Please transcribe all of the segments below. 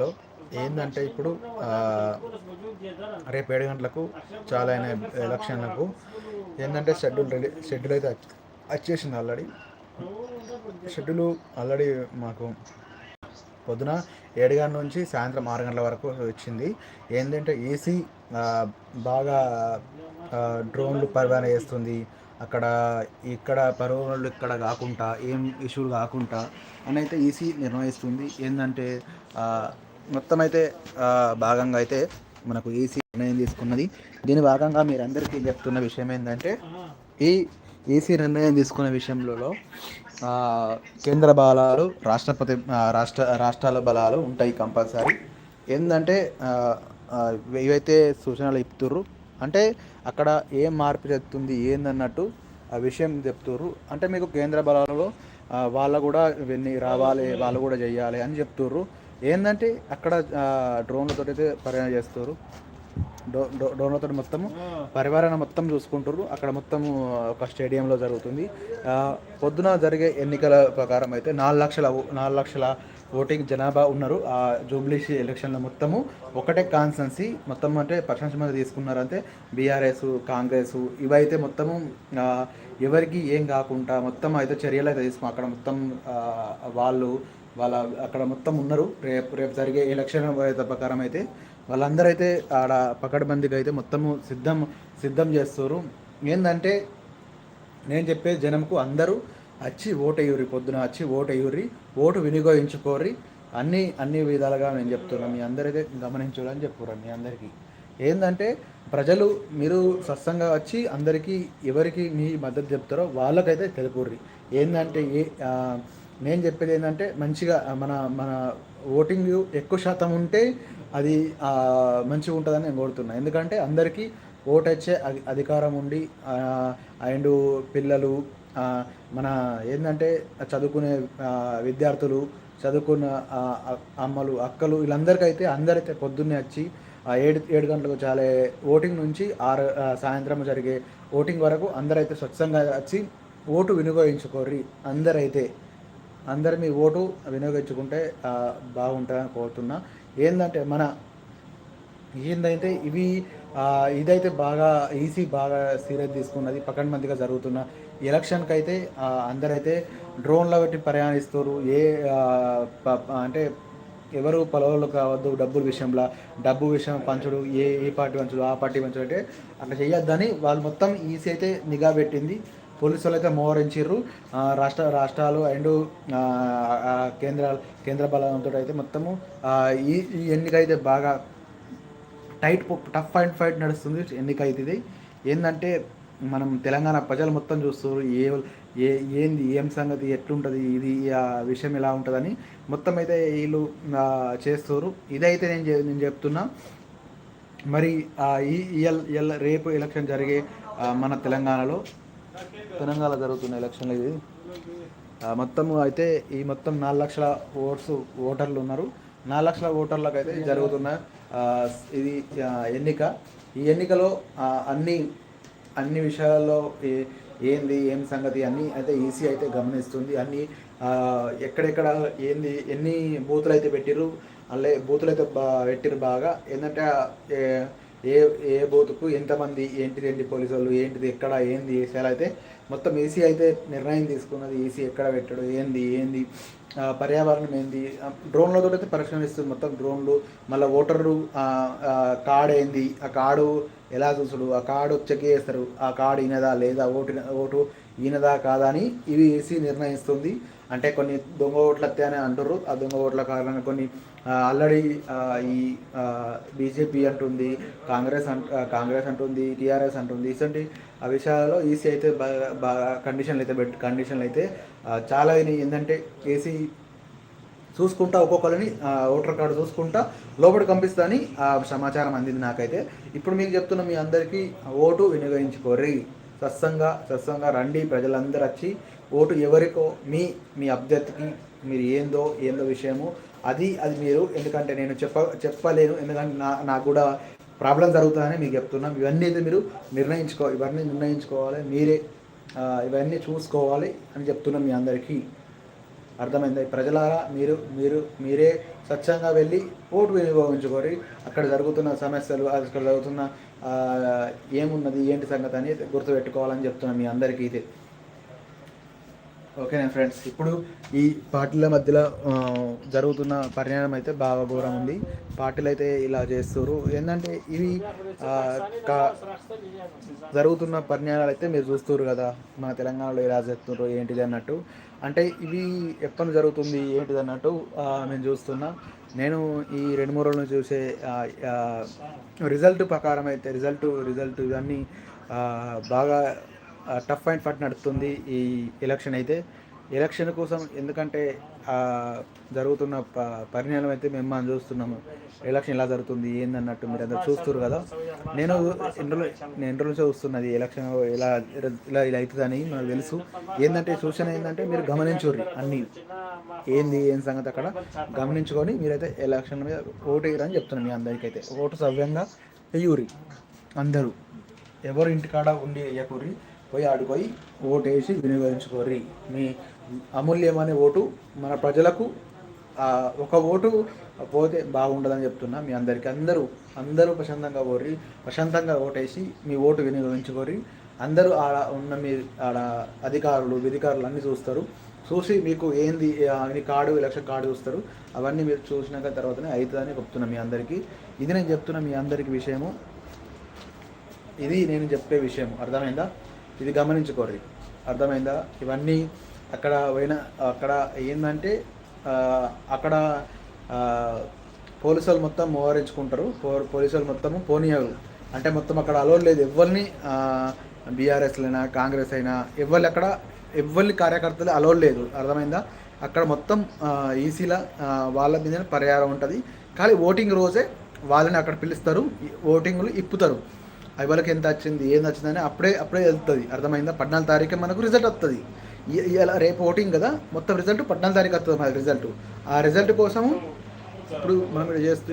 లో ఏంటంటే ఇప్పుడు రేపు ఏడు గంటలకు చాలా అయిన ఎలక్షన్లకు. ఏంటంటే షెడ్యూల్ రెడీ షెడ్యూల్ అయితే వచ్చేసింది ఆల్రెడీ. షెడ్యూల్ ఆల్రెడీ మాకు పొద్దున ఏడు గంటల నుంచి సాయంత్రం ఆరు గంటల వరకు వచ్చింది. ఏంటంటే ఏసీ బాగా డ్రోన్లు పరిపాలన చేస్తుంది. అక్కడ ఇక్కడ పరువులు ఇక్కడ కాకుండా ఏం ఇష్యూలు కాకుండా అని అయితే ఈసీ నిర్ణయిస్తుంది ఏంటంటే మొత్తం అయితే భాగంగా అయితే మనకు ఏసీ నిర్ణయం తీసుకున్నది. దీని భాగంగా మీరు అందరికీ చెప్తున్న విషయం ఏంటంటే ఈ ఏసీ నిర్ణయం తీసుకున్న విషయంలో కేంద్ర బలాలు రాష్ట్రపతి రాష్ట్ర రాష్ట్రాల బలాలు ఉంటాయి కంపల్సరీ. ఏంటంటే ఏవైతే సూచనలు ఇప్తుర్రు. అంటే అక్కడ ఏం మార్పు చెప్తుంది ఏందన్నట్టు ఆ విషయం చెప్తుర్రు. అంటే మీకు కేంద్ర బలాలలో వాళ్ళు కూడా ఇవన్నీ రావాలి వాళ్ళు కూడా చేయాలి అని చెప్తుర్రు. ఏంటంటే అక్కడ డ్రోన్లతో అయితే పర్యాణం చేస్తారు. డో డ్రోన్లతో మొత్తము పరివారణ మొత్తం చూసుకుంటారు అక్కడ మొత్తం ఒక స్టేడియంలో జరుగుతుంది. పొద్దున జరిగే ఎన్నికల ప్రకారం అయితే నాలుగు లక్షల నాలుగు లక్షల ఓటింగ్ జనాభా ఉన్నారు. ఆ జూబ్లీసీ ఎలక్షన్లో మొత్తము ఒకటే కాన్సెన్సీ మొత్తం అంటే పర్సెంట్ మీద తీసుకున్నారంటే బీఆర్ఎస్ కాంగ్రెస్ ఇవైతే మొత్తము ఎవరికి ఏం కాకుండా మొత్తం అయితే చర్యలు అయితే తీసుకున్నాం అక్కడ మొత్తం వాళ్ళు వాళ్ళ అక్కడ మొత్తం ఉన్నారు. రేపు రేపు జరిగే ఎలక్షన్ ప్రకారం అయితే వాళ్ళందరూ అయితే ఆడ పకడ్బందీకి అయితే మొత్తము సిద్ధం సిద్ధం చేస్తారు. ఏంటంటే నేను చెప్పే జనంకు అందరూ వచ్చి ఓటయ్యూరి పొద్దున వచ్చి ఓటయ్యూరి ఓటు వినియోగించుకోరి అన్ని అన్ని విధాలుగా నేను చెప్తున్నాను మీ అందరైతే గమనించాలని చెప్పుకోరు మీ అందరికీ. ఏంటంటే ప్రజలు మీరు స్వస్థంగా వచ్చి అందరికీ ఎవరికి మీ మద్దతు చెప్తారో వాళ్ళకైతే తెలుపుర్రి. ఏంటంటే ఏ నేను చెప్పేది ఏంటంటే మంచిగా మన మన ఓటింగ్ ఎక్కువ శాతం ఉంటే అది మంచిగా ఉంటుందని నేను కోరుతున్నాను ఎందుకంటే అందరికీ ఓటు వచ్చే అధికారం ఉండి అండ్ పిల్లలు మన ఏంటంటే చదువుకునే విద్యార్థులు చదువుకున్న అమ్మలు అక్కలు వీళ్ళందరికైతే అందరైతే పొద్దున్నే వచ్చి ఏడు ఏడు గంటలకు చాలా ఓటింగ్ నుంచి ఆరు సాయంత్రం జరిగే ఓటింగ్ వరకు అందరైతే స్వచ్ఛంగా వచ్చి ఓటు వినియోగించుకోర్రి అందరైతే. అందరు మీ ఓటు వినియోగించుకుంటే బాగుంటుందని కోరుతున్నా. ఏంటంటే మన ఏందైతే ఇవి ఇదైతే బాగా ఈసీ బాగా సీరియస్ తీసుకున్నది మందిగా జరుగుతున్న ఎలక్షన్కి అయితే అందరైతే డ్రోన్లో పెట్టి ప్రయాణిస్తారు ఏ అంటే ఎవరు పొలవలు కావద్దు డబ్బుల విషయంలో డబ్బు విషయం పంచుడు ఏ ఏ పార్టీ పంచుడు ఆ పార్టీ పంచుడు అంటే అట్లా చేయొద్దని వాళ్ళు మొత్తం ఈసీ అయితే నిఘా పెట్టింది. పోలీసులు అయితే మోహరించారు రాష్ట్ర రాష్ట్రాలు అండ్ కేంద్ర కేంద్ర బలంతో అయితే మొత్తము ఈ ఈ ఎన్నిక అయితే బాగా టైట్ టఫ్ అండ్ ఫైట్ నడుస్తుంది ఎన్నిక అయితే ఇది ఏంటంటే మనం తెలంగాణ ప్రజలు మొత్తం చూస్తారు ఏ ఏ ఏంది ఏం సంగతి ఎట్లుంటుంది ఇది ఆ విషయం ఎలా ఉంటుందని మొత్తం అయితే వీళ్ళు చేస్తారు ఇదైతే నేను నేను చెప్తున్నా మరి ఈ ఇయల్ రేపు ఎలక్షన్ జరిగే మన తెలంగాణలో తెలంగాణ జరుగుతున్న ఎలక్షన్లు ఇది మొత్తం అయితే ఈ మొత్తం నాలుగు లక్షల ఓట్స్ ఓటర్లు ఉన్నారు. నాలుగు లక్షల ఓటర్లకు అయితే జరుగుతున్న ఇది ఎన్నిక. ఈ ఎన్నికలో అన్ని అన్ని విషయాల్లో ఏంది ఏం సంగతి అన్నీ అయితే ఈసీ అయితే గమనిస్తుంది. అన్నీ ఎక్కడెక్కడ ఏంది ఎన్ని బూతులు అయితే పెట్టిర్రు అల్లే బూతులు అయితే బా పెట్టిరు బాగా. ఏంటంటే ఏ ఏ బూత్కు ఎంతమంది ఏంటిది ఏంటి పోలీసు వాళ్ళు ఏంటిది ఎక్కడ ఏంది వేసేలా అయితే మొత్తం ఏసీ అయితే నిర్ణయం తీసుకున్నది. ఏసీ ఎక్కడ పెట్టడు ఏంది ఏంది పర్యావరణం ఏంది డ్రోన్లతో అయితే పరిశీలిస్తుంది మొత్తం డ్రోన్లు. మళ్ళీ ఓటర్లు కార్డ్ ఏంది ఆ కార్డు ఎలా చూసుడు ఆ కార్డు చెక్ చేస్తారు ఆ కార్డు ఈనదా లేదా ఓటు ఓటు ఈనదా కాదా అని ఇవి ఏసీ నిర్ణయిస్తుంది. అంటే కొన్ని దొంగ ఓట్లు వస్తాయని అంటారు ఆ దొంగ ఓట్ల కారణంగా కొన్ని ఆల్రెడీ ఈ బీజేపీ అంటుంది కాంగ్రెస్ అంట కాంగ్రెస్ అంటుంది టీఆర్ఎస్ అంటుంది. ఇటువంటి ఆ విషయాలలో ఈసీ అయితే బాగా బాగా కండిషన్లు అయితే పెట్టి కండిషన్లు అయితే చాలా ఏంటంటే ఏసీ చూసుకుంటా ఒక్కొక్కరిని ఓటర్ కార్డు చూసుకుంటా లోపలికి పంపిస్తా అని ఆ సమాచారం అందింది నాకైతే. ఇప్పుడు మీకు చెప్తున్న మీ అందరికీ ఓటు వినియోగించుకోర్రి. సత్సంగా సత్సంగా రండి. ప్రజలందరూ వచ్చి ఓటు ఎవరికో మీ మీ అభ్యర్థికి మీరు ఏందో ఏందో విషయము అది అది మీరు ఎందుకంటే నేను చెప్ప చెప్పలేను ఎందుకంటే నా నాకు కూడా ప్రాబ్లం జరుగుతుందని మీకు చెప్తున్నాం. ఇవన్నీ అయితే మీరు నిర్ణయించుకో ఇవన్నీ నిర్ణయించుకోవాలి మీరే ఇవన్నీ చూసుకోవాలి అని చెప్తున్నాం మీ అందరికీ. అర్థమైంది? ప్రజలారా మీరు మీరు మీరే స్వచ్ఛంగా వెళ్ళి ఓటు వినియోగించుకోరి అక్కడ జరుగుతున్న సమస్యలు అక్కడ జరుగుతున్న ఏమున్నది ఏంటి సంగతి అని గుర్తుపెట్టుకోవాలని చెప్తున్నాం మీ అందరికీ ఇది ఓకేనా ఫ్రెండ్స్? ఇప్పుడు ఈ పార్టీల మధ్యలో జరుగుతున్న పరిణామం అయితే బాగా ఘోరం ఉంది. పార్టీలు అయితే ఇలా చేస్తారు ఏంటంటే ఇవి కా- జరుగుతున్న పరిణామాలు అయితే మీరు చూస్తారు కదా. మన తెలంగాణలో ఎలా చేస్తున్నారు ఏంటిది అన్నట్టు. అంటే ఇవి ఎప్పుడు జరుగుతుంది ఏంటిది అన్నట్టు మేము నేను చూస్తున్నా. నేను ఈ రెండు మూడు రోజులు చూసే రిజల్ట్ ప్రకారం అయితే రిజల్ట్ రిజల్ట్ ఇవన్నీ బాగా టఫ్ అండ్ ఫట్ నడుస్తుంది ఈ ఎలక్షన్ అయితే. ఎలక్షన్ కోసం ఎందుకంటే జరుగుతున్న ప పరిణామం అయితే మేము మనం చూస్తున్నాము. ఎలక్షన్ ఎలా జరుగుతుంది ఏందన్నట్టు మీరు అందరు చూస్తారు కదా. నేను ఎన్ని రోజులు నేను ఎన్ని రోజుల చూస్తున్నది ఎలక్షన్ ఎలా ఇలా ఇలా అవుతుందని నాకు తెలుసు. ఏంటంటే సూచన ఏంటంటే మీరు గమనించుర్రి అన్నీ. ఏంది ఏం సంగతి అక్కడ? గమనించుకొని మీరైతే ఎలక్షన్ మీద ఓటు వేయరని చెప్తున్నాను మీ అందరికైతే. ఓటు సవ్యంగా వేయూరి అందరూ. ఎవరు ఇంటికాడ ఉండి వేయకూరి పోయి ఆడుకోయి ఓటు వేసి వినియోగించుకోరి మీ అమూల్యమైన ఓటు మన ప్రజలకు ఒక ఓటు పోతే బాగుండదని చెప్తున్నా మీ అందరికీ. అందరూ అందరూ ప్రశాంతంగా ఓర్రి ప్రశాంతంగా ఓటేసి మీ ఓటు వినియోగించుకోరి అందరూ ఆడ ఉన్న మీ ఆడ అధికారులు విధికారులు అన్నీ చూస్తారు. చూసి మీకు ఏంది మీ కార్డు ఎలక్షన్ కార్డు చూస్తారు. అవన్నీ మీరు చూసినాక తర్వాతనే అవుతుందని చెప్తున్నా మీ అందరికీ. ఇది నేను చెప్తున్న మీ అందరికీ విషయము. ఇది నేను చెప్పే విషయం అర్థమైందా? ఇది గమనించుకోర్రి. అర్థమైందా? ఇవన్నీ అక్కడ పోయిన అక్కడ ఏంటంటే అక్కడ పోలీసులు పోలీసు వాళ్ళు మొత్తం మోహరించుకుంటారు. పో పోలీసు వాళ్ళు మొత్తము పోనీయరు. అంటే మొత్తం అక్కడ అలవాటు లేదు. ఎవరిని బీఆర్ఎస్లైనా కాంగ్రెస్ అయినా ఎవరి అక్కడ ఎవరి కార్యకర్తలు అలవాటు లేదు. అర్థమైందా? అక్కడ మొత్తం ఈసీల వాళ్ళ మీద పరిహారం ఉంటుంది. కానీ ఓటింగ్ రోజే వాళ్ళని అక్కడ పిలుస్తారు. ఓటింగ్లు ఇప్పుతారు. వాళ్ళకి ఎంత వచ్చింది ఏం వచ్చిందని అప్పుడే అప్పుడే వెళ్తుంది అర్థమైందా? పద్నాలుగు తారీఖు మనకు రిజల్ట్ వస్తుంది ఇలా రేపు ఓటింగ్ కదా మొత్తం రిజల్ట్ పద్నాలుగు తారీఖు వస్తుంది మన రిజల్ట్ ఆ రిజల్ట్ కోసము ఇప్పుడు మనం చేస్తూ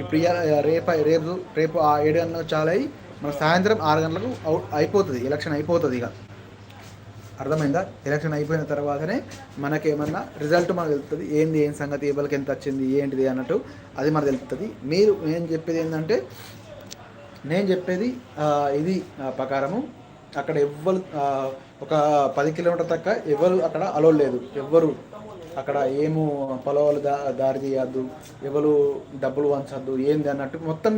ఇప్పుడు రేపు రేపు రేపు ఆ ఏడు గంటలకు చాలా అయ్యి మన సాయంత్రం ఆరు గంటలకు అవుట్ అయిపోతుంది ఎలక్షన్ అయిపోతుంది ఇక. అర్థమైందా? ఎలక్షన్ అయిపోయిన తర్వాతనే మనకేమన్నా రిజల్ట్ మనకు తెలుస్తుంది ఏంది ఏం సంగతి ఎవరికి ఎంత వచ్చింది ఏంటిది అన్నట్టు అది మనకు తెలుస్తుంది మీరు నేను చెప్పేది ఏంటంటే నేను చెప్పేది ఇది ప్రకారము. అక్కడ ఎవ్వరు ఒక పది కిలోమీటర్ తక్క ఎవరు అక్కడ అలో లేదు. ఎవ్వరు అక్కడ ఏమో పొలవాళ్ళు దా దారి తీయద్దు ఎవరు డబ్బులు వంచద్దు ఏంది అన్నట్టు మొత్తం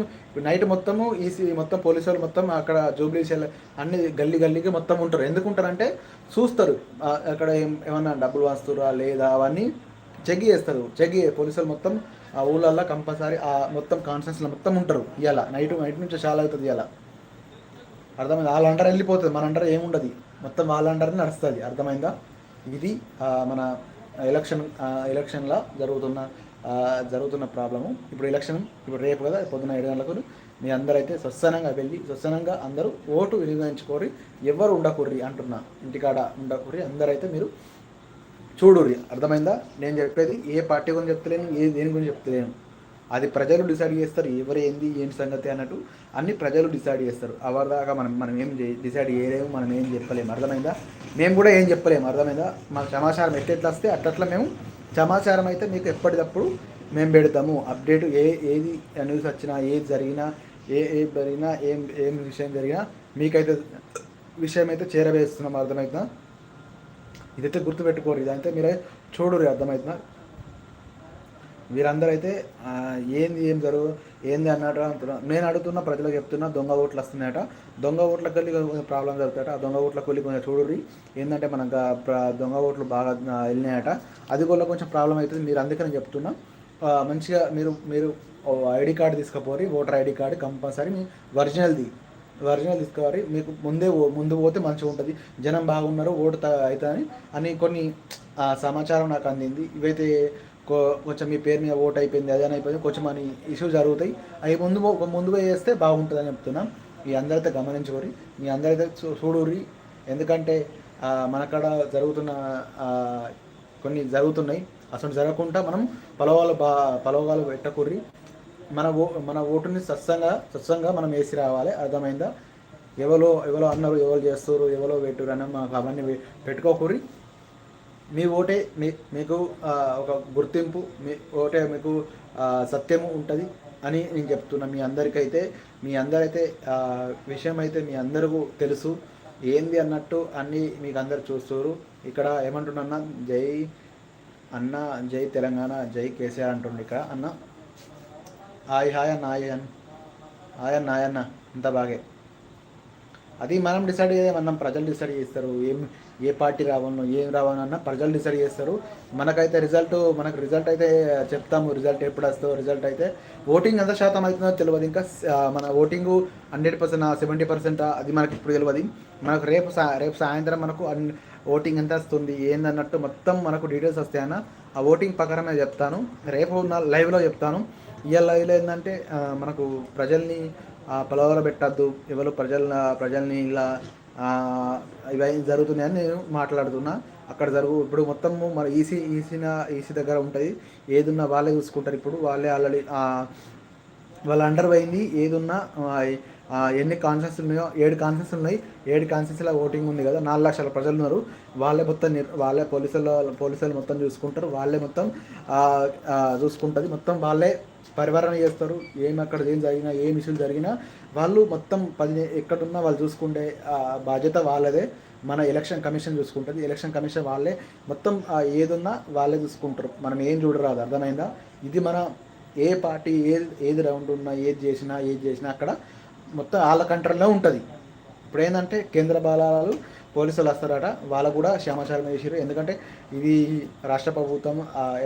నైట్ మొత్తము ఈసీ మొత్తం పోలీసు వాళ్ళు మొత్తం అక్కడ జూబ్లీ అన్ని గల్లీ గల్లీకి మొత్తం ఉంటారు. ఎందుకు ఉంటారంటే చూస్తారు అక్కడ ఏం ఏమన్నా డబ్బులు వంచుతురా లేదా అవన్నీ చెక్ చేస్తారు చెక్ చే పోలీసు వాళ్ళు మొత్తం ఆ ఊళ్ళల్లో కంపల్సరీ ఆ మొత్తం కాన్ఫరెన్స్లో మొత్తం ఉంటారు ఇవాళ నైట్ నైట్ నుంచి చాలా అవుతుంది ఇవాళ అర్థమైంది? వాళ్ళ అండర్ వెళ్ళిపోతుంది. మన అండర్ ఏముండదు మొత్తం వాళ్ళ అండర్ నడుస్తుంది. అర్థమైందా? ఇది మన ఎలక్షన్ ఎలక్షన్లో జరుగుతున్న జరుగుతున్న ప్రాబ్లము ఇప్పుడు ఎలక్షన్ ఇప్పుడు రేపు కదా పొద్దున ఏడు గంటలకు మీ అందరైతే స్వస్థనంగా వెళ్ళి స్వస్థనంగా అందరూ ఓటు వినియోగించుకోరి ఎవరు ఉండకూర్రి అంటున్నా. ఇంటికాడ ఉండకూర్రి. అందరైతే మీరు చూడుర్రి అర్థమైందా? నేను చెప్పేది ఏ పార్టీ గురించి చెప్తలేను ఏ దేని గురించి చెప్తలేను. అది ప్రజలు డిసైడ్ చేస్తారు ఎవరు ఏంది ఏంటి సంగతి అన్నట్టు అన్ని ప్రజలు డిసైడ్ చేస్తారు. అవరిదాకా మనం మనం ఏం డిసైడ్ చేయలేము మనం ఏం చెప్పలేము. అర్థమైందా? మేము కూడా ఏం చెప్పలేము అర్థమైందా? మన సమాచారం ఎట్లెట్లా వస్తే అట్లట్లా మేము సమాచారం అయితే మీకు ఎప్పటికప్పుడు మేము పెడతాము. అప్డేట్ ఏ ఏది న్యూస్ వచ్చినా ఏది జరిగినా ఏ ఏ జరిగినా ఏం ఏం విషయం జరిగినా మీకైతే విషయం అయితే చేరవేస్తున్నాం అర్థమవుతుందా ఇదైతే గుర్తుపెట్టుకోరు. ఇదైతే మీరే చూడరు అర్థమవుతుందా వీరందరూ అయితే ఏంది ఏం జరుగు ఏంది అన్నట్టు అంటున్నారు నేను అడుగుతున్న ప్రజలకు చెప్తున్నా దొంగ ఓట్లు వస్తున్నాయట. దొంగ ఓట్లకు వెళ్ళి ప్రాబ్లం జరుగుతాయట. ఆ దొంగ ఓట్లకు వెళ్ళి కొంచెం చూడుర్రి. ఏంటంటే మనకు దొంగ ఓట్లు బాగా వెళ్ళినాయట. అది కూడా కొంచెం ప్రాబ్లం అవుతుంది. మీరు అందుకని చెప్తున్నా. మంచిగా మీరు మీరు ఐడి కార్డు తీసుకుపోరి ఓటర్ ఐడి కార్డు కంపల్సరీ మీ ఒరిజినల్ది. ఒరిజినల్ తీసుకోవాలి. మీకు ముందే ముందు పోతే మంచిగా ఉంటుంది. జనం బాగున్నారు ఓటు అవుతుందని అని కొన్ని ఆ, సమాచారం నాకు అందింది. ఇవైతే కొ- కొంచెం మీ పేరు మీద ఓట్ అయిపోయింది అదే అని అయిపోయింది కొంచెం అని ఇష్యూ జరుగుతాయి. అవి ముందు ముందు వేస్తే బాగుంటుందని చెప్తున్నాం. మీ అందరైతే గమనించుకోరి మీ అందరైతే చూ చూడుర్రి. ఎందుకంటే మన మనకాడ జరుగుతున్న కొన్ని జరుగుతున్నాయి. అసలు జరగకుండా మనం పొలవాళ్ళు బా పొలవాళ్ళు పెట్టకూర్రి. మన ఓ మన ఓటుని సత్సంగా సత్సంగా మనం వేసి రావాలి. అర్థమైందా? ఎవరో ఎవరో అన్నారు ఎవరు చేస్తారు ఎవరో పెట్టురు అని మాకు అవన్నీ పెట్టుకోకూరి. మీ ఓటే మీ మీకు ఒక గుర్తింపు మీ ఓటే మీకు సత్యము ఉంటుంది అని నేను చెప్తున్నా. మీ అందరికైతే మీ అందరైతే విషయం అయితే మీ అందరికీ తెలుసు. ఏంది అన్నట్టు అన్నీ మీకు అందరు చూస్తారు. ఇక్కడ ఏమంటున్నా జై అన్న జై తెలంగాణ జై కేసీఆర్ అంటుండే ఇక్కడ. అన్న? హాయ్ హాయ్ అన్న హాయ్ అన్న హాయ్ అన్న హాయ్ అన్న. ఇంత బాగే. అది మనం డిసైడ్ మనం ప్రజలు డిసైడ్ చేస్తారు. ఏం ఏ పార్టీ రావాలనో ఏం రావాలన్నా ప్రజలు డిసైడ్ చేస్తారు. మనకైతే రిజల్ట్ మనకు రిజల్ట్ అయితే చెప్తాము. రిజల్ట్ ఎప్పుడు వస్తుందో రిజల్ట్ అయితే. ఓటింగ్ ఎంత శాతం అవుతుందో తెలియదు. ఇంకా మన voting hundred percent seventy percent అది మనకి ఇప్పుడు తెలియదు. మనకు రేపు సా రేపు సాయంత్రం మనకు అన్- ఓటింగ్ ఎంత వస్తుంది ఏందన్నట్టు మొత్తం మనకు డీటెయిల్స్ వస్తాయన్న ఆ ఓటింగ్ ప్రకారమే చెప్తాను. రేపు ఉన్న లైవ్లో చెప్తాను. ఇవాళ లైవ్లో ఏంటంటే మనకు ప్రజల్ని పొలవర పెట్టద్దు. ఎవరు ప్రజల ప్రజల్ని ఇలా ఆ, ఇవి జరుగుతున్నాయని నేను మాట్లాడుతున్నా. అక్కడ జరుగు ఇప్పుడు మొత్తము మన ఈసీ ఈసీన ఈసీ దగ్గర ఉంటుంది. ఏదున్నా వాళ్ళే చూసుకుంటారు. ఇప్పుడు వాళ్ళే ఆల్రెడీ వాళ్ళ అండర్ పోయింది. ఏదున్నా ఎన్ని కాన్సెన్స్ ఉన్నాయో ఏడు కాన్సెన్స్ ఉన్నాయి. ఏడు కాన్ఫరెన్స్లో ఓటింగ్ ఉంది కదా. నాలుగు లక్షల ప్రజలు ఉన్నారు. వాళ్ళే మొత్తం వాళ్ళే పోలీసులు పోలీసులు మొత్తం చూసుకుంటారు. వాళ్ళే మొత్తం చూసుకుంటుంది. మొత్తం వాళ్ళే పరివరణ చేస్తారు. ఏం అక్కడ ఏం జరిగినా ఏం ఇష్యూలు జరిగినా వాళ్ళు మొత్తం పది ఎక్కడున్నా వాళ్ళు చూసుకుంటే బాధ్యత వాళ్ళదే. మన ఎలక్షన్ కమిషన్ చూసుకుంటుంది. ఎలక్షన్ కమిషన్ వాళ్ళే మొత్తం ఏదున్నా వాళ్ళే చూసుకుంటారు. మనం ఏం చూడరాదు. అర్థమైందా? ఇది మన ఏ పార్టీ ఏది ఏది రౌండ్ ఉన్నా ఏది చేసినా ఏది చేసినా అక్కడ మొత్తం వాళ్ళ కంట్రోల్లో ఉంటుంది. ఇప్పుడు ఏంటంటే కేంద్ర బలాలు పోలీసులు వస్తారట వాళ్ళకు కూడా క్షమాచారం చేసారు ఎందుకంటే ఇది రాష్ట్ర ప్రభుత్వం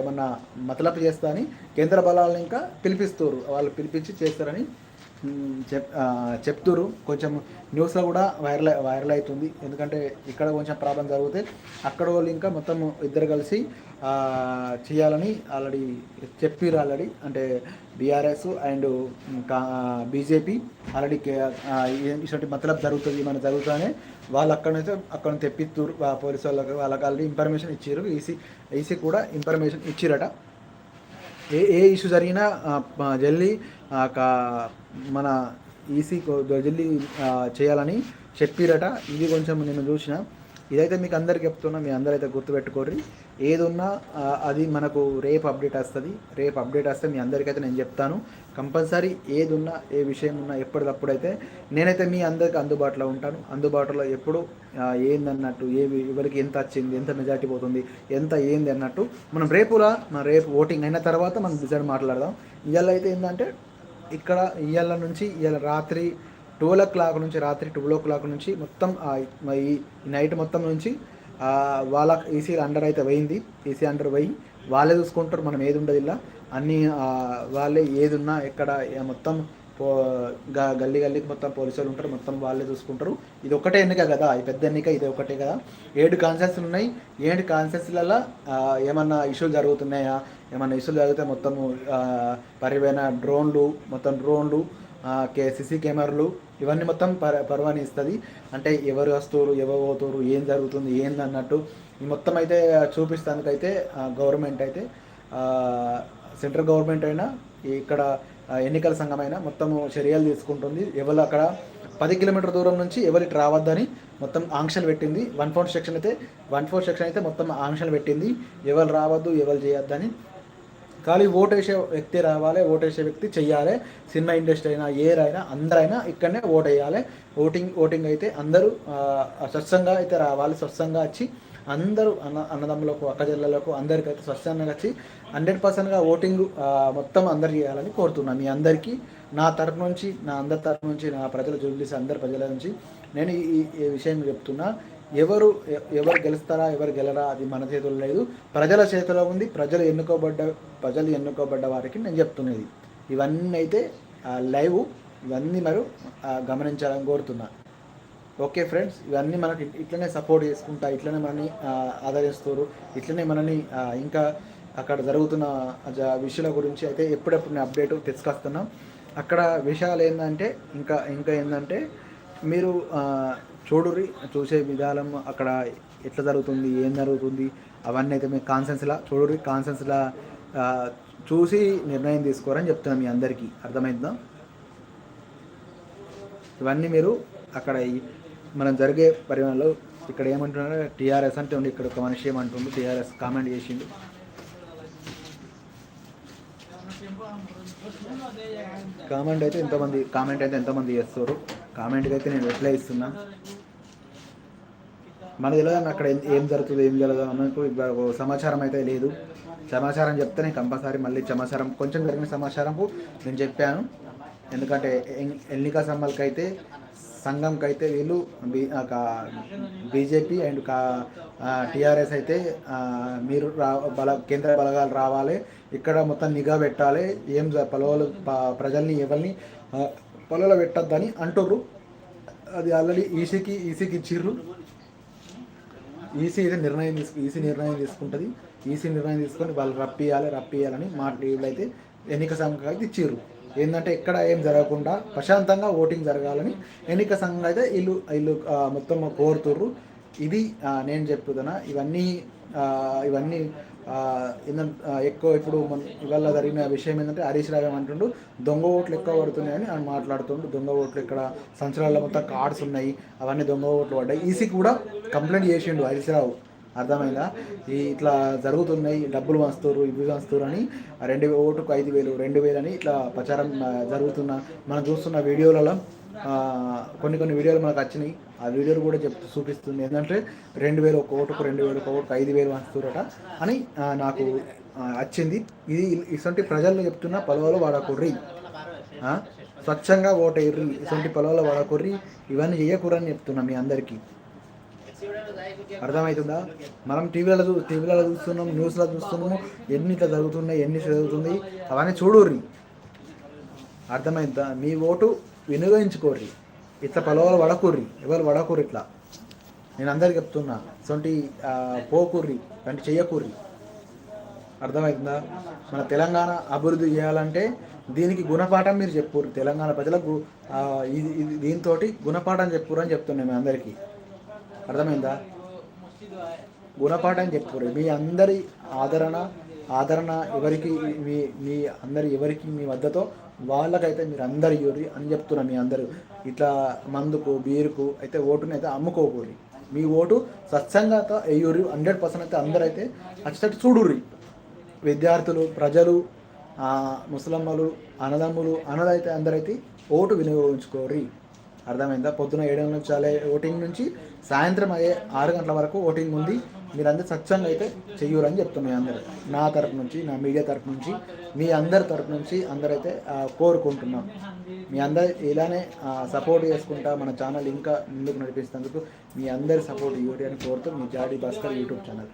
ఏమన్నా మతలపు చేస్తా అని కేంద్ర బలాలను ఇంకా పిలిపిస్తారు. వాళ్ళు పిలిపించి చేస్తారని చెప్ చెప్తురు కొంచెం న్యూస్లో కూడా వైరల్ వైరల్ అవుతుంది. ఎందుకంటే ఇక్కడ కొంచెం ప్రాబ్లం జరిగితే అక్కడ వాళ్ళు ఇంకా మొత్తం ఇద్దరు కలిసి చేయాలని ఆల్రెడీ చెప్పారు ఆల్రెడీ అంటే బీఆర్ఎస్ అండ్ ఇంకా బీజేపీ ఆల్రెడీ ఇటువంటి మతలబ్ జరుగుతుంది మన జరుగుతానే వాళ్ళు అక్కడ నుంచి అక్కడ తెప్పిస్తారు పోలీసు వాళ్ళకి వాళ్ళకి ఆల్రెడీ ఇన్ఫర్మేషన్ ఇచ్చారు ఈసీ ఈసీ కూడా ఇన్ఫర్మేషన్ ఇచ్చిరట. ఏ ఏ ఇష్యూ జరిగినా జల్లీ మన ఈసీ జల్లి చేయాలని చెప్పిరట. ఇది కొంచెం నేను చూసిన. ఇదైతే మీకు అందరికి చెప్తున్నా మీ అందరైతే గుర్తుపెట్టుకోర్రి. ఏది అది మనకు రేపు అప్డేట్ వస్తుంది. రేపు అప్డేట్ వస్తే మీ అందరికైతే నేను చెప్తాను. కంపల్సరీ ఏదున్నా ఏ విషయం ఉన్నా ఎప్పటికప్పుడు అయితే నేనైతే మీ అందరికి అందుబాటులో ఉంటాను. అందుబాటులో ఎప్పుడు ఏందన్నట్టు ఏ ఎవరికి ఎంత వచ్చింది ఎంత మెజార్టీ పోతుంది ఎంత ఏంది అన్నట్టు మనం రేపులా మన రేపు ఓటింగ్ అయిన తర్వాత మనం డిసైడ్ మాట్లాడదాం. ఇవాళ అయితే ఏంటంటే ఇక్కడ ఇవాళ నుంచి ఇవాళ రాత్రి ట్వెల్వ్ ఓ క్లాక్ నుంచి రాత్రి ట్వెల్వ్ ఓ క్లాక్ నుంచి మొత్తం ఈ నైట్ మొత్తం నుంచి వాళ్ళ ఈసీ అండర్ అయితే పోయింది. ఈసీ అండర్ పోయి వాళ్ళే చూసుకుంటారు మనం ఏది ఉండదు ఇలా. అన్నీ వాళ్ళే ఏది ఉన్నా ఎక్కడ మొత్తం పో గ- గల్లీ గల్లీకి మొత్తం పోలీసులు ఉంటారు మొత్తం వాళ్ళే చూసుకుంటారు. ఇది ఒకటే ఎన్నిక కదా ఈ పెద్ద ఎన్నిక ఇది ఒకటే కదా. ఏడు కాన్సెన్స్ ఉన్నాయి. ఏడు కాన్సెన్స్లలో ఏమన్నా ఇష్యూలు జరుగుతున్నాయా? ఏమైనా ఇష్యూలు జరిగితే మొత్తము పరివైన డ్రోన్లు మొత్తం డ్రోన్లు కే సిసి కెమెరాలు ఇవన్నీ మొత్తం పర పర్వాణిస్తుంది అంటే ఎవరు వస్తారు ఎవరు పోతారు ఏం జరుగుతుంది ఏంది అన్నట్టు ఈ మొత్తం అయితే చూపిస్తానికైతే గవర్నమెంట్ అయితే సెంట్రల్ గవర్నమెంట్ అయినా ఇక్కడ ఎన్నికల సంఘం అయినా మొత్తము చర్యలు తీసుకుంటుంది. ఎవరు అక్కడ పది కిలోమీటర్ దూరం నుంచి ఎవరికి రావద్దని మొత్తం ఆంక్షలు పెట్టింది. వన్ ఫోర్ సెక్షన్ అయితే వన్ ఫోర్ సెక్షన్ అయితే మొత్తం ఆంక్షలు పెట్టింది. ఎవరు రావద్దు ఎవరు చేయొద్దని ఖాళీ ఓటేసే వ్యక్తి రావాలి ఓటేసే వ్యక్తి చెయ్యాలి. సినిమా ఇండస్ట్రీ అయినా ఏర్ అయినా అందరైనా ఇక్కడనే ఓట్ వేయాలి ఓటింగ్ ఓటింగ్ అయితే అందరూ స్వచ్ఛంగా అయితే రావాలి స్వచ్ఛంగా వచ్చి అందరూ అన్న అన్నదమ్ములకు అక్కజల్లలకు అందరికైతే స్వచ్ఛంగా వచ్చి హండ్రెడ్ పర్సెంట్గా ఓటింగ్ మొత్తం అందరు చేయాలని కోరుతున్నాను మీ అందరికీ నా తరపు నుంచి నా అందరి తరపు నుంచి నా ప్రజల జూబ్లీస్ అందరి ప్రజల నుంచి నేను ఈ విషయం చెప్తున్నా. ఎవరు ఎవరు గెలుస్తారా ఎవరు గెలరా అది మన చేతుల్లో లేదు. ప్రజల చేతిలో ఉంది ప్రజలు ఎన్నుకోబడ్డ ప్రజలు ఎన్నుకోబడ్డ వారికి నేను చెప్తున్నది. ఇవన్నీ అయితే లైవ్ ఇవన్నీ మరి గమనించాలని కోరుతున్నా. ఓకే ఫ్రెండ్స్ ఇవన్నీ మనకి ఇట్లనే సపోర్ట్ చేసుకుంటా ఇట్లనే మనని ఆదరిస్తారు ఇట్లనే మనని ఇంకా అక్కడ జరుగుతున్న జ- విషయాల గురించి అయితే ఎప్పుడెప్పుడు నేను అప్డేట్ తెచ్చుకొస్తున్నాం అక్కడ విషయాలు ఏంటంటే ఇంకా ఇంకా ఏంటంటే మీరు చూడుర్రి చూసే విధానం అక్కడ ఎట్లా జరుగుతుంది ఏం జరుగుతుంది అవన్నీ అయితే మీరు కాన్సెన్స్లా చూడుర్రి కాన్సెన్స్లా చూసి నిర్ణయం తీసుకోరని చెప్తున్నాను మీ అందరికీ. అర్థమైందా? ఇవన్నీ మీరు అక్కడ మనం జరిగే పరిమాణంలో ఇక్కడ ఏమంటున్నారు టీఆర్ఎస్ అంటే ఉంది ఇక్కడ ఒక మనిషి ఏమంటుంది టీఆర్ఎస్ కామెంట్ చేసిండు. కామెంట్ అయితే ఎంతమంది కామెంట్ అయితే ఎంతమంది చేస్తారు? కామెంట్కి అయితే నేను రిప్లై ఇస్తున్నా. మన తెలియదు అక్కడ ఏం- జరుగుతుంది ఏం జరగదు మనకు సమాచారం అయితే లేదు. సమాచారం చెప్తే నేను కంపల్సరీ మళ్ళీ సమాచారం కొంచెం జరిగిన సమాచారంకు నేను చెప్పాను. ఎందుకంటే ఎన్నిక సమ్మలకి అయితే సంఘంకి అయితే వీళ్ళు బీజేపీ అండ్ కా టీఆర్ఎస్ అయితే మీరు రా బల కేంద్ర బలగాలు రావాలి. ఇక్కడ మొత్తం నిఘా పెట్టాలి. ఏం జ- ప్రజల్ని ఎవరిని పొలంలో పెట్టద్దని అంటుర్రు. అది ఆల్రెడీ ఈసీకి ఈసీకి ఇచ్చిర్రు. ఈసీ అయితే నిర్ణయం తీసుకు ఈసీ నిర్ణయం తీసుకుంటుంది. ఈసీ నిర్ణయం తీసుకొని వాళ్ళు రప్పియాలి రప్పియాలని మా వీళ్ళు అయితే ఎన్నిక సంఘం అయితే ఇచ్చిర్రు. ఏంటంటే ఎక్కడ ఏం జరగకుండా ప్రశాంతంగా ఓటింగ్ జరగాలని ఎన్నిక సంఘం అయితే వీళ్ళు వీళ్ళు మొత్తం కోరుతుర్రు. ఇది నేను చెప్తున్నా. ఇవన్నీ ఇవన్నీ ఏందంటే ఎక్కువ ఇప్పుడు మన ఇవాళ జరిగిన విషయం ఏంటంటే హరీష్ రావు ఏమంటుండు దొంగ ఓట్లు ఎక్కువ పడుతున్నాయని ఆయన మాట్లాడుతుండు. దొంగ ఓట్లు ఇక్కడ సంచలనాల మొత్తం కార్డ్స్ ఉన్నాయి అవన్నీ దొంగ ఓట్లు పడ్డాయి. ఈసీ కూడా కంప్లైంట్ చేసిండు హరీష్ రావు. అర్థమైందా? ఈ ఇట్లా జరుగుతున్నాయి డబ్బులు వస్తారు ఇవి వస్తారు అని రెండు ఓటుకు ఐదు వేలు రెండు వేలు అని ఇట్లా ప్రచారం జరుగుతున్న మనం చూస్తున్న వీడియోలలో కొన్ని కొన్ని వీడియోలు మనకు వచ్చినాయి. ఆ వీడియోలు కూడా చెప్తూ చూపిస్తుంది. ఏంటంటే రెండు వేలు ఒక ఓటుకు రెండు వేలు ఒక ఓటుకు ఐదు వేలు వస్తురట అని నాకు వచ్చింది. ఇది ఇటువంటి ప్రజల్ని చెప్తున్న పొలవలు వాడకుర్రి. స్వచ్ఛంగా ఓటేర్రి ఇటువంటి పొలవలు వాడకుర్రి. ఇవన్నీ చేయకూరని చెప్తున్నా మీ అందరికీ. అర్థమవుతుందా మనం టీవీలలో చూ టీవీలలో చూస్తున్నాం న్యూస్లో చూస్తున్నాము. ఎన్ని ఇట్లా జరుగుతున్నాయి ఎన్ని జరుగుతుంది అవన్నీ చూడుర్రి. అర్థమైందా? మీ ఓటు వినియోగించుకోర్రి. ఇట్లా పొలవలు వడకూర్రి. ఎవరు వడకూర్రి ఇట్లా? నేను అందరికి చెప్తున్నా సొంటి పోకూర్రి అంటే చెయ్యకూర్రి. అర్థమవుతుందా మన తెలంగాణ అభివృద్ధి చేయాలంటే దీనికి గుణపాఠం మీరు చెప్పుర్రు. తెలంగాణ ప్రజలకు ఇది ఇది దీంతో గుణపాఠం చెప్పుర్రు అని చెప్తున్నాను మీ అందరికీ. అర్థమైందా? గుణపాఠం చెప్పుర్రు. మీ అందరి ఆదరణ ఆదరణ ఎవరికి మీ మీ అందరి ఎవరికి మీ వద్దతో వాళ్ళకైతే మీరు అందరు ఇవ్వరు అని చెప్తున్నా మీ అందరూ. ఇట్లా మందుకు బీరుకు అయితే ఓటుని అయితే అమ్ముకోకూరి మీ ఓటు స్వచ్ఛంగా వేయుర్రి హండ్రెడ్ పర్సెంట్ అయితే అందరైతే అచ్చట చూడుర్రి. విద్యార్థులు ప్రజలు ముసలమ్మలు అన్నదమ్ములు అన్నదైతే అందరైతే ఓటు వినియోగించుకోరి అర్థమైందా? పొద్దున ఏడు గంటల నుంచి ఓటింగ్ నుంచి సాయంత్రం అయ్యే ఆరు గంటల వరకు ఓటింగ్ ఉంది. మీరందరూ స్వచ్ఛంగా అయితే చెయ్యరని చెప్తున్నాయి అందరూ. నా తరపు నుంచి నా మీడియా తరపు నుంచి మీ అందరి తరపు నుంచి అందరైతే కోరుకుంటున్నాం. మీ అందరు ఇలానే సపోర్ట్ చేసుకుంటా మన ఛానల్ ఇంకా ముందుకు నడిపిస్తున్నందుకు మీ అందరి సపోర్ట్ ఇవ్వడానికి అని కోరుతూ మీ జాడీ భాస్కర్ యూట్యూబ్ ఛానల్.